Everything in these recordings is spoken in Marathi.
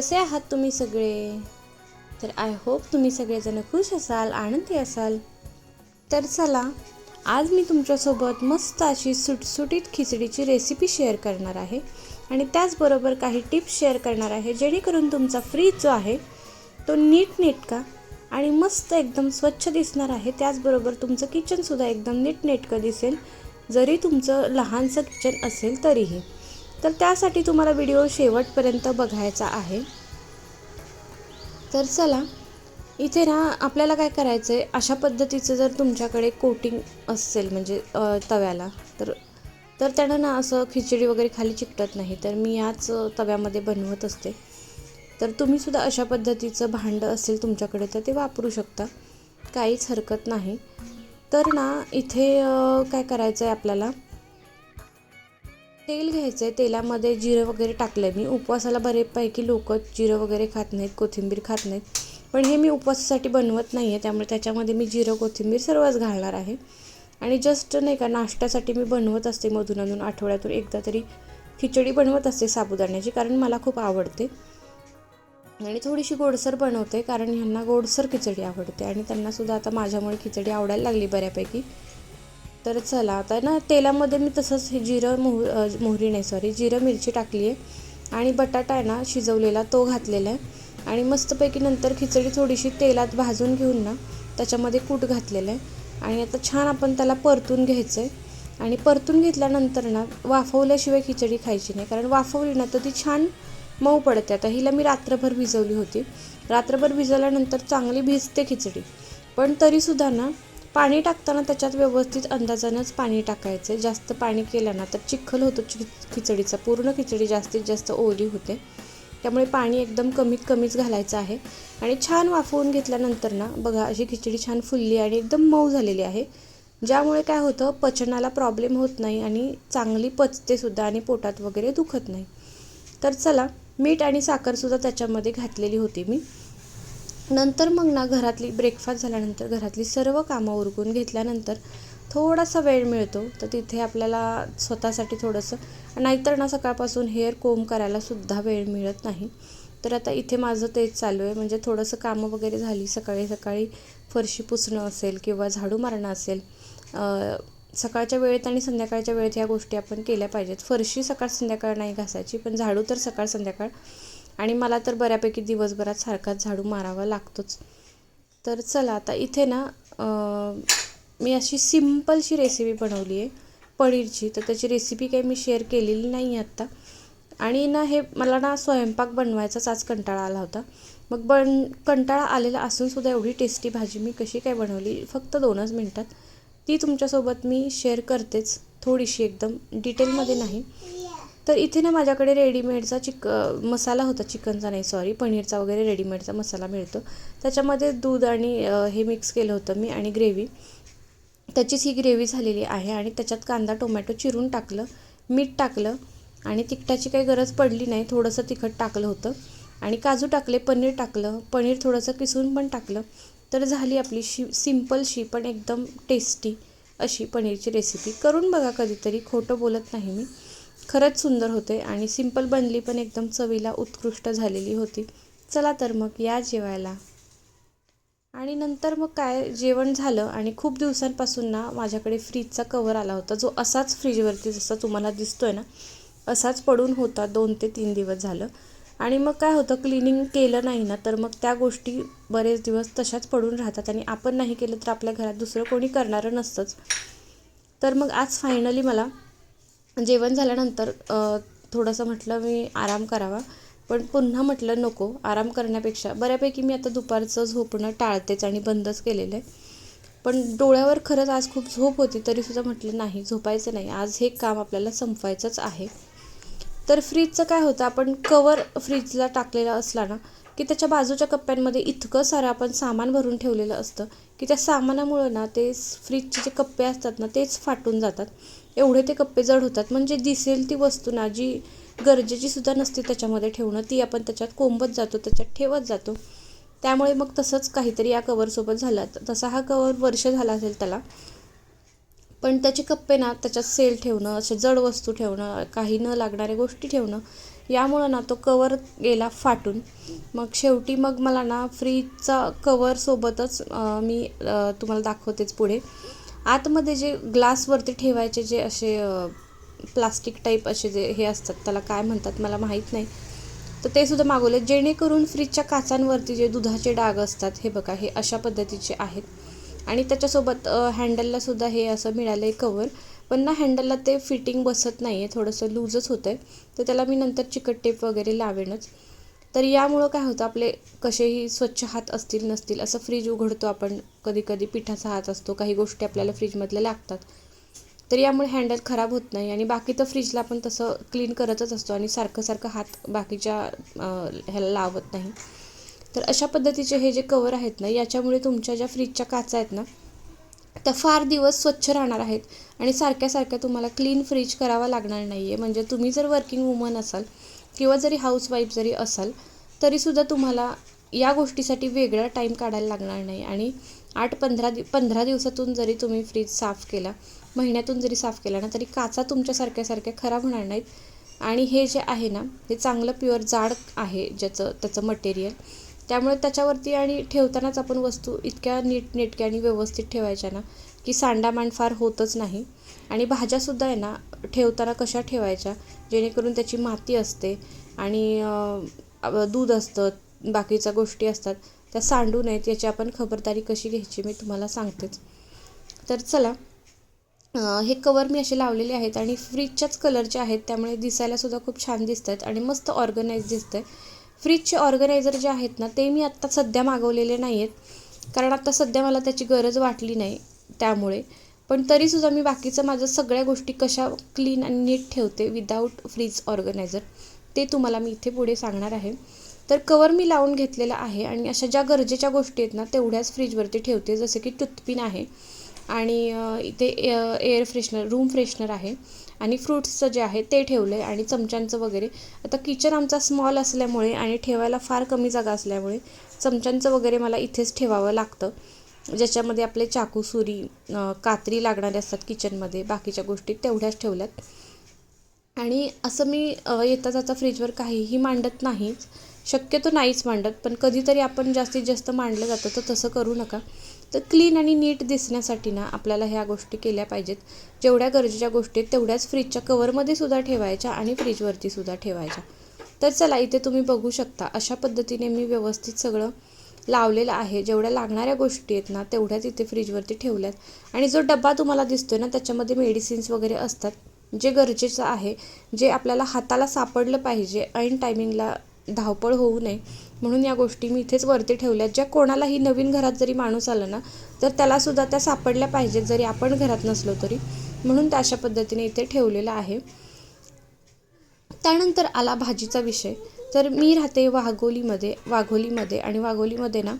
कसे आहात तुम्ही सगळे? तर आय होप तुम्ही सगळेजण खुश असाल आनंदी असाल. तर चला आज मी तुमच्यासोबत मस्त अशी सुटसुटीत खिचडीची रेसिपी शेअर करणार आहे. आणि त्याचबरोबर काही टिप्स शेअर करणार आहे जेणेकरून तुमचा फ्रीज जो आहे तो नीटनेटका आणि मस्त एकदम स्वच्छ दिसणार आहे. त्याचबरोबर तुमचं किचनसुद्धा एकदम नीटनेटकं दिसेल. जरी तुमचं लहानसं किचन असेल तरीही. तर त्यासाठी तुम्हाला व्हिडिओ शेवटपर्यंत बघायचा आहे. तर चला इथे ना आपल्याला काय करायचं आहे अशा पद्धतीचं जर तुमच्याकडे कोटिंग असेल म्हणजे तव्याला तर तर त्यानं ना असं खिचडी वगैरे खाली चिकटत नाही. तर मी याच तव्यामध्ये बनवत असते. तर तुम्हीसुद्धा अशा पद्धतीचं भांडं असेल तुमच्याकडे तर ते वापरू शकता. काहीच हरकत नाही. तर ना इथे काय करायचं आहे आपल्याला तेल घ्यायचं आहे तेलामध्ये जिरं वगैरे टाकलं आहे मी उपवासाला बरेपैकी लोक जिरं वगैरे खात नाहीत कोथिंबीर खात नाहीत. पण हे मी उपवासासाठी बनवत नाही आहे त्यामुळे त्याच्यामध्ये मी जिरं कोथिंबीर सर्वच घालणार आहे. आणि जस्ट नाही का नाश्त्यासाठी मी बनवत असते मधून अधून आठवड्यातून एकदा तरी खिचडी बनवत असते साबुदाण्याची कारण मला खूप आवडते. आणि थोडीशी गोडसर बनवते कारण ह्यांना गोडसर खिचडी आवडते. आणि त्यांनासुद्धा आता माझ्यामुळे खिचडी आवडायला लागली बऱ्यापैकी. तर चला आता ना तेलामध्ये मी तसंच हे जिरं मोह मोहरी नाही सॉरी जिरं मिरची टाकली आहे. आणि बटाटा आहे ना शिजवलेला तो घातलेला आहे. आणि मस्तपैकी नंतर खिचडी थोडीशी तेलात भाजून घेऊन ना त्याच्यामध्ये कूट घातलेलं आहे. आणि आता छान आपण त्याला परतून घ्यायचं आहे आणि परतून घेतल्यानंतर ना वाफवल्याशिवाय खिचडी खायची नाही कारण वाफवली ना तर ती छान मऊ पडते. आता हिला मी रात्रभर भिजवली होती. रात्रभर भिजवल्यानंतर चांगली भिजते खिचडी. पण तरीसुद्धा ना पाणी टाकताना त्याच्यात व्यवस्थित अंदाजानंच पाणी टाकायचं. जास्त पाणी केलं ना तर चिखल होतो चि खिचडीचा. पूर्ण खिचडी जास्तीत जास्त ओली होते. त्यामुळे पाणी एकदम कमीत कमीच घालायचं आहे. आणि छान वाफवून घेतल्यानंतर ना बघा अशी खिचडी छान फुलली आणि एकदम मऊ झालेली आहे. ज्यामुळे काय होतं पचनाला प्रॉब्लेम होत नाही आणि चांगली पचते सुद्धा आणि पोटात वगैरे दुखत नाही. तर चला मीठ आणि साखरसुद्धा त्याच्यामध्ये घातलेली होती मी. नंतर मग ना घरातली ब्रेकफास्ट झाल्यानंतर घरातली सर्व कामं उरकून घेतल्यानंतर थोडासा वेळ मिळतो. तर तिथे आपल्याला स्वतःसाठी थोडंसं नाहीतर ना सकाळपासून हेअर कोम करायलासुद्धा वेळ मिळत नाही. तर आता इथे माझं तेच चालू आहे. म्हणजे थोडंसं कामं वगैरे झाली सकाळी सकाळी फरशी पुसणं असेल किंवा झाडू मारणं असेल सकाळच्या वेळेत आणि संध्याकाळच्या वेळेत ह्या गोष्टी आपण केल्या पाहिजेत. फरशी सकाळ संध्याकाळ नाही घासायची पण झाडू तर सकाळ संध्याकाळ आणि मला तर बऱ्यापैकी दिवसभरात सारखाच झाडू मारावा लागतोच. तर चला आता इथे ना मी अशी सिम्पलशी रेसिपी बनवली आहे पनीरची. तर त्याची रेसिपी काही मी शेअर केलेली नाही आहे आत्ता. आणि ना हे मला ना स्वयंपाक बनवायचाच आज कंटाळा आला होता. मग बन कंटाळा आलेला असूनसुद्धा एवढी टेस्टी भाजी मी कशी काय बनवली फक्त दोनच मिनटात. ती तुमच्यासोबत मी शेअर करतेच थोडीशी एकदम डिटेलमध्ये नाही. तर इथे ना माझ्याकडे रेडीमेडचा चिक मसाला होता चिकनचा नाही सॉरी पनीरचा वगैरे रेडीमेडचा मसाला मिळतो. त्याच्यामध्ये दूध आणि हे मिक्स केलं होतं मी आणि ग्रेव्ही त्याचीच ही ग्रेव्ही झालेली आहे आणि त्याच्यात कांदा टोमॅटो चिरून टाकलं मीठ टाकलं आणि तिखटाची काही गरज पडली नाही थोडंसं तिखट टाकलं होतं. आणि काजू टाकले पनीर टाकलं पनीर थोडंसं किसून पण टाकलं. तर झाली आपली शी सिम्पलशी पण एकदम टेस्टी अशी पनीरची रेसिपी करून बघा कधीतरी खोटं बोलत नाही मी. खरंच सुंदर होते आणि सिंपल बनली पण एकदम चवीला उत्कृष्ट झालेली होती. चला तर मग या जेवायला. आणि नंतर मग काय जेवण झालं आणि खूप दिवसांपासून ना माझ्याकडे फ्रीजचा कवर आला होता जो असाच फ्रीजवरती जसा तुम्हाला दिसतोय ना असाच पडून होता दोन ते तीन दिवस झालं. आणि मग काय होतं क्लिनिंग केलं नाही ना तर मग त्या गोष्टी बरेच दिवस तशाच पडून राहतात आणि आपण नाही केलं तर आपल्या घरात दुसरं कोणी करणारं नसतंच. तर मग आज फायनली मला जेवण झाल्यानंतर थोडंसं म्हटलं मी आराम करावा. पण पुन्हा म्हटलं नको आराम करण्यापेक्षा. बऱ्यापैकी मी आता दुपारचं झोपणं टाळतेच आणि बंदच केलेलं आहे. पण डोळ्यावर खरंच आज खूप झोप होती तरीसुद्धा म्हटलं नाही झोपायचं नाही. आज हे काम आपल्याला संपवायचंच आहे. तर फ्रीजचं काय होतं आपण कवर फ्रीजला टाकलेला असला ना की त्याच्या बाजूच्या कप्प्यांमध्ये इतकं सारं आपण सामान भरून ठेवलेलं असतं की त्या सामानामुळं ना ते फ्रीजचे जे कप्पे असतात ना तेच फाटून जातात. एवढे ते कप्पे जड होतात. म्हणजे दिसेल ती वस्तू ना जी गरजेची सुद्धा नसते त्याच्यामध्ये ठेवणं ती आपण त्याच्यात कोंबत जातो त्याच्यात ठेवत जातो. त्यामुळे मग तसंच काहीतरी या कवरसोबत झाला. तसा हा कवर वर्ष झाला असेल त्याला. पण त्याचे कप्पे ना त्याच्यात सेल ठेवणं असे जड वस्तू ठेवणं काही न लागणाऱ्या गोष्टी ठेवणं यामुळं ना तो कवर गेला फाटून. मग शेवटी मग मला ना फ्रीजचा कवरसोबतच मी तुम्हाला दाखवतेच पुढे. आतमध्ये जे ग्लासवरती ठेवायचे जे असे प्लास्टिक टाईप असे जे हे असतात त्याला काय म्हणतात मला माहीत नाही. तर ते सुद्धा मागवले. जेणेकरून फ्रीजच्या काचांवरती जे दुधाचे डाग असतात हे बघा हे अशा पद्धतीचे आहेत. आणि त्याच्यासोबत हँडलला सुद्धा हे असं मिळालं आहे कवर. पण ना हँडलला ते फिटिंग बसत नाही आहे थोडंसं लूजच होतं आहे तर त्याला मी नंतर चिकट टेप वगैरे लावेनच. तर यामुळं काय होतं आपले कसेही स्वच्छ हात असतील नसतील असं फ्रीज उघडतो आपण. कधी कधी पिठाचा हात असतो काही गोष्टी आपल्याला फ्रीजमधल्या लागतात. तर यामुळे हँडल खराब होत नाही. आणि बाकी तर फ्रीजला आपण तसं क्लीन करतच असतो आणि सारखं सारखं हात बाकीच्या ह्याला लावत नाही. तर अशा पद्धतीचे हे जे कवर आहेत ना याच्यामुळे तुमच्या ज्या फ्रीजच्या काचा आहेत ना त्या फार दिवस स्वच्छ राहणार आहेत. आणि सारख्या सारख्या तुम्हाला क्लीन फ्रीज करावा लागणार नाही आहे म्हणजे तुम्ही जर वर्किंग वुमन असाल किंवा जरी हाऊसवाईफ जरी असाल तरीसुद्धा तुम्हाला या गोष्टीसाठी वेगळा टाईम काढायला लागणार नाही. आणि आठ पंधरा दि पंधरा दिवसातून जरी तुम्ही फ्रीज साफ केला महिन्यातून जरी साफ केला ना तरी काचा तुमच्यासारख्यासारख्या सारख्या खराब होणार नाहीत. आणि हे जे आहे ना हे चांगलं प्युअर जाड आहे ज्याचं त्याचं मटेरियल त्यामुळे त्याच्यावरती आणि ठेवतानाच आपण वस्तू इतक्या नीटनेटक्या आणि व्यवस्थित ठेवायच्या ना की सांडामांड फार होतच नाही. आणि भाज्यासुद्धा आहे ना ठेवताना कशा ठेवायच्या? जेणेकरून त्याची माती असते आणि दूध असतं बाकीच्या गोष्टी असतात त्या सांडू नयेत याची आपण खबरदारी कशी घ्यायची मी तुम्हाला सांगतेच. तर चला हे कवर मी असे लावलेले आहेत आणि फ्रीजच्याच कलरचे आहेत त्यामुळे दिसायला सुद्धा खूप छान दिसत आहेत आणि मस्त ऑर्गनाईज दिसतं आहे फ्रीजचे ऑर्गनायझर जे आहेत ना ते मी आत्ता सध्या मागवलेले नाही आहेत कारण आत्ता सध्या मला त्याची गरज वाटली नाही त्यामुळे. पण तरीसुद्धा मी बाकीचं माझं सगळ्या गोष्टी कशा क्लीन आणि नीट ठेवते विदाऊट फ्रीज ऑर्गनायझर ते तुम्हाला मी इथे पुढे सांगणार आहे. तर कवर मी लावून घेतलेला आहे आणि अशा ज्या गरजेच्या गोष्टी आहेत ना तेवढ्याच फ्रीजवरती ठेवते जसं की टूथपिन आहे. आणि इथे एअर फ्रेशनर रूम फ्रेशनर आहे. आणि फ्रूट्सचं जे आहे ते ठेवलं आहे आणि चमच्यांचं वगैरे. आता किचन आमचा स्मॉल असल्यामुळे आणि ठेवायला फार कमी जागा असल्यामुळे चमच्यांचं वगैरे मला इथेच ठेवावं लागतं. ज्याच्यामध्ये आपले चाकू सुरी कात्री लागणारे असतात किचनमध्ये बाकीच्या गोष्टी तेवढ्याच ठेवल्यात. आणि असं मी येता जाता फ्रीजवर काहीही मांडत नाहीच शक्यतो नाहीच मांडत पण कधीतरी आपण जास्तीत जास्त मांडलं जातं तर तसं करू नका. तर क्लीन आणि नीट दिसण्यासाठी ना आपल्याला ह्या गोष्टी केल्या पाहिजेत. जेवढ्या गरजेच्या गोष्टी आहेत तेवढ्याच फ्रीजच्या कवरमध्ये सुद्धा ठेवायच्या आणि फ्रीजवरती सुद्धा ठेवायच्या. तर चला इथे तुम्ही बघू शकता अशा पद्धतीने मी व्यवस्थित सगळं लावलेलं आहे. जेवढ्या लागणाऱ्या गोष्टी आहेत ना तेवढ्याच इथे फ्रीजवरती ठेवल्यात. आणि जो डब्बा तुम्हाला दिसतोय ना त्याच्यामध्ये मेडिसिन्स वगैरे असतात. जे गरजेचं आहे जे आपल्याला हाताला सापडलं पाहिजे ऐन टायमिंगला धावपळ होऊ नये म्हणून या गोष्टी मी इथेच वरती ठेवल्यात ज्या कोणालाही नवीन घरात जरी माणूस आला ना तर त्यालासुद्धा त्या सापडल्या पाहिजेत जरी आपण घरात नसलो तरी. म्हणून त्या अशा पद्धतीने इथे ठेवलेलं आहे. त्यानंतर आला भाजीचा विषय. तर मी राहते वाघोलीमध्ये वाघोलीमध्ये आणि वाघोलीमध्ये ना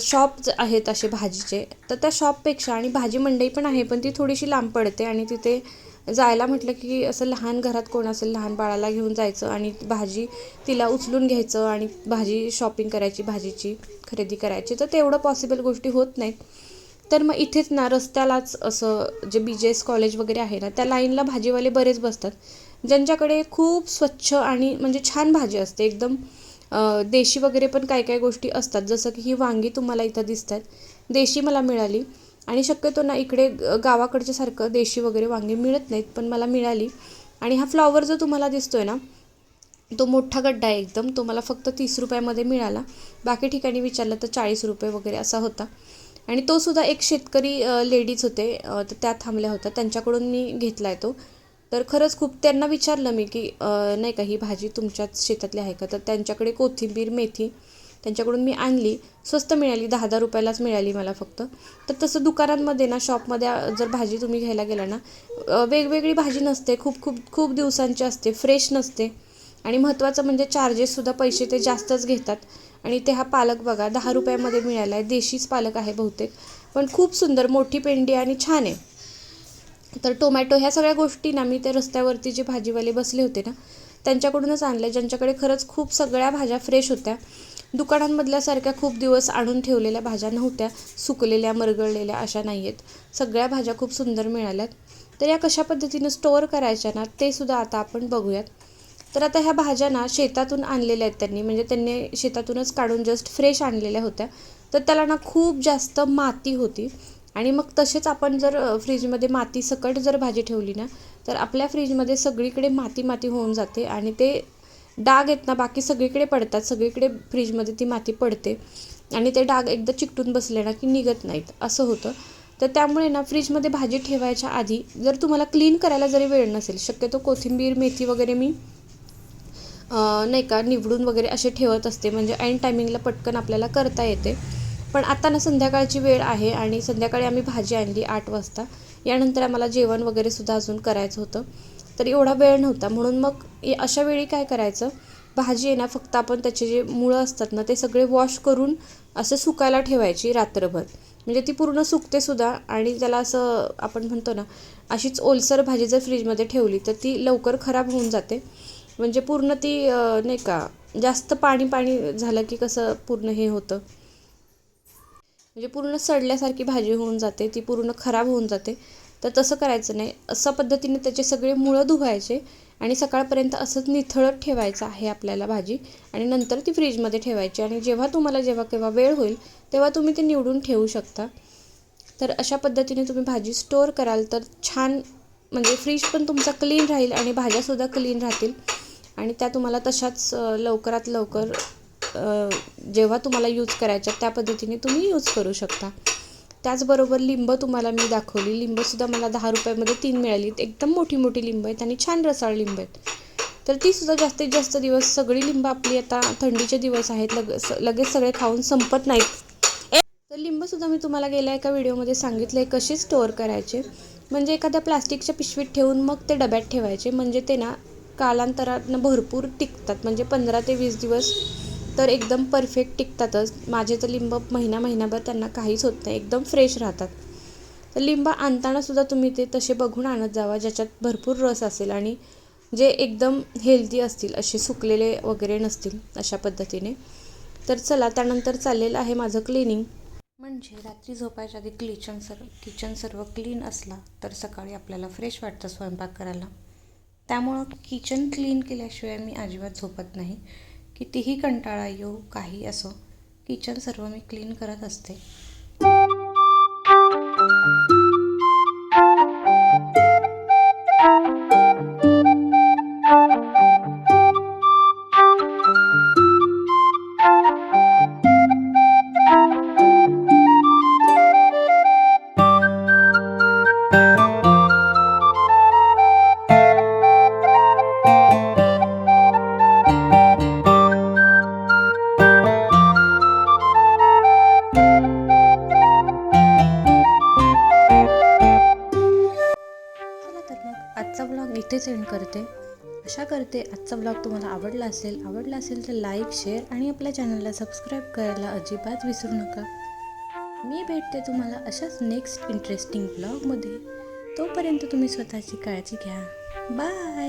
शॉप आहेत असे भाजीचे. तर त्या शॉपपेक्षा आणि भाजी मंडई पण आहे पण ती थोडीशी लांब पडते आणि तिथे जायला म्हटलं की असं लहान घरात कोण असेल लहान बाळाला घेऊन जायचं आणि भाजी तिला उचलून घ्यायचं आणि भाजी शॉपिंग करायची भाजीची खरेदी करायची. तर तेवढं पॉसिबल गोष्टी होत नाहीत. तर मग इथेच ना रस्त्यालाच असं जे बी जे एस कॉलेज वगैरे आहे ना त्या लाईनला भाजीवाले बरेच बसतात. ज्यांच्याकडे खूप स्वच्छ आणि म्हणजे छान भाजी असते. एकदम देशी वगैरे पण काही काय गोष्टी असतात. जसं की ही वांगी तुम्हाला इथं दिसत आहेत देशी मला मिळाली. आणि शक्यतो ना इकडे ग- गावाकडच्या सारखं देशी वगैरे वांगे मिळत नाहीत पण मला मिळाली. आणि हा फ्लॉवर जो तुम्हाला दिसतो आहे ना तो मोठा गड्डा आहे एकदम. तो मला फक्त तीस रुपयामध्ये मिळाला. बाकी ठिकाणी विचारलं तर चाळीस रुपये वगैरे असा होता. आणि तो सुद्धा एक शेतकरी लेडीज होते. तर त्या थांबल्या होत्या. त्यांच्याकडून मी घेतला आहे तो. तर खरंच खूप त्यांना विचारलं मी की नाही का ही भाजी तुमच्याच शेतातली आहे का? तर त्यांच्याकडे कोथिंबीर मेथी त्यांच्याकडून मी आणली. स्वस्त मिळाली दहा दहा रुपयालाच मिळाली मला फक्त. तर तसं दुकानांमध्ये ना शॉपमध्ये जर भाजी तुम्ही घ्यायला गेला ना वेगवेगळी भाजी नसते. खूप खूप खूप दिवसांची असते. फ्रेश नसते. आणि महत्त्वाचं म्हणजे चार्जेससुद्धा पैसे ते जास्तच घेतात. आणि ते हा पालक बघा दहा रुपयामध्ये मिळाला आहे. देशीच पालक आहे बहुतेक. पण खूप सुंदर मोठी पेंडी आणि छान आहे. तर टोमॅटो ह्या सगळ्या गोष्टी ना मी ते रस्त्यावरती जे भाजीवाले बसले होते ना त्यांच्याकडूनच आणले ज्यांच्याकडे खरंच खूप सगळ्या भाज्या फ्रेश होत्या. दुकानांमधल्यासारख्या खूप दिवस आणून ठेवलेल्या भाज्या नव्हत्या सुकलेल्या मरगळलेल्या अशा नाही आहेत सगळ्या भाज्या खूप सुंदर मिळाल्यात. तर या कशा पद्धतीनं स्टोअर करायच्या ना ते सुद्धा आता आपण बघूयात. तर आता ह्या भाज्या ना शेतातून आणलेल्या आहेत त्यांनी. म्हणजे त्यांनी शेतातूनच काढून जस्ट फ्रेश आणलेल्या होत्या. तर त्याला ना खूप जास्त माती होती. आणि मग तसेच आपण जर फ्रीजमध्ये माती सकट जर भाजी ठेवली ना तर आपल्या फ्रीजमध्ये सगळीकडे माती माती होऊन जाते आणि ते डाग आहेत ना बाकी सगळीकडे पडतात. सगळीकडे फ्रीजमध्ये ती माती पडते. आणि ते डाग एकदा चिकटून बसले ना की निघत नाहीत. असं होतं. तर त्यामुळे ना फ्रीजमध्ये भाजी ठेवायच्या आधी जर तुम्हाला क्लीन करायला जरी वेळ नसेल शक्यतो कोथिंबीर मेथी वगैरे मी नाही का निवडून वगैरे असे ठेवत असते. म्हणजे ऐन टायमिंगला पटकन आपल्याला करता येते. पण आता ना संध्याकाळची वेळ आहे आणि संध्याकाळी आम्ही भाजी आणली आठ वाजता. यानंतर आम्हाला जेवण वगैरे सुद्धा अजून करायचं होतं. तर एवढा वेळ नव्हता. म्हणून मग ए- अशा वेळी काय करायचं? भाजी आहे ना फक्त आपण त्याचे जे मुळं असतात ना ते सगळे वॉश करून असं सुकायला ठेवायची रात्रभर. म्हणजे ती पूर्ण सुकते सुद्धा आणि त्याला असं आपण म्हणतो ना अशीच ओलसर भाजी जर फ्रीजमध्ये ठेवली तर ती लवकर खराब होऊन जाते. म्हणजे पूर्ण ती नाही का जास्त पाणी पाणी झालं की कसं पूर्ण हे होतं. म्हणजे पूर्ण सडल्यासारखी भाजी होऊन जाते ती पूर्ण खराब होऊन जाते. तर तसं करायचं नाही. अशा पद्धतीने त्याचे सगळे मुळं धुवायचे आणि सकाळपर्यंत असंच निथळत ठेवायचं आहे आपल्याला भाजी आणि नंतर ती फ्रीजमध्ये ठेवायची आणि जेव्हा तुम्हाला जेव्हा केव्हा वेळ होईल तेव्हा तुम्ही ते निवडून ठेवू शकता. तर अशा पद्धतीने तुम्ही भाजी स्टोअर कराल तर छान म्हणजे फ्रीज पण तुमचा क्लीन राहील आणि भाज्यासुद्धा क्लीन राहतील. आणि त्या तुम्हाला तशाच लवकरात लवकर जेव्हा तुम्हाला यूज करायच्या त्या पद्धतीने तुम्ही यूज करू शकता. त्याचबरोबर लिंब तुम्हाला मी दाखवली. लिंबसुद्धा मला दहा रुपयामध्ये तीन मिळाली एकदम मोठी मोठी लिंब आहेत आणि छान रसाळ लिंब आहेत. तर तीसुद्धा जास्तीत जास्त दिवस सगळी लिंब आपली आता थंडीचे दिवस आहेत. लग स- लगेच सगळे खाऊन संपत नाहीत. तर लिंबसुद्धा मी तुम्हाला गेल्या एका व्हिडिओमध्ये सांगितलं आहे कसे स्टोअर करायचे. म्हणजे एखाद्या प्लास्टिकच्या पिशवीत ठेवून मग ते डब्यात ठेवायचे. म्हणजे ते ना कालांतरानं भरपूर टिकतात. म्हणजे पंधरा ते वीस दिवस तर एकदम परफेक्ट टिकतातच. माझे तर लिंब महिना महिनाभर त्यांना काहीच होत नाही. एकदम फ्रेश राहतात. तर लिंब आणतानासुद्धा तुम्ही ते तसे बघून आणत जावा ज्याच्यात भरपूर रस असेल आणि जे एकदम हेल्दी असतील असे सुकलेले वगैरे नसतील अशा पद्धतीने. तर चला त्यानंतर चाललेलं आहे माझं क्लिनिंग म्हणजे रात्री झोपायच्या आधी किचन सर्व किचन सर्व क्लीन असला तर सकाळी आपल्याला फ्रेश वाटतं स्वयंपाक करायला. त्यामुळं किचन क्लीन केल्याशिवाय मी अजिबात झोपत नाही. कितीही कंटाळा येऊ काही असो किचन सर्व मी क्लीन करत असते. इथेच एंड करते. अशा करते आजचा ब्लॉग तुम्हाला आवडला असेल. आवडला असेल तर लाईक शेअर आणि आपल्या चॅनलला सबस्क्राईब करायला अजिबात विसरू नका. मी भेटते तुम्हाला अशाच नेक्स्ट इंटरेस्टिंग ब्लॉगमध्ये तोपर्यंत तुम्ही स्वतःची काळजी घ्या. बाय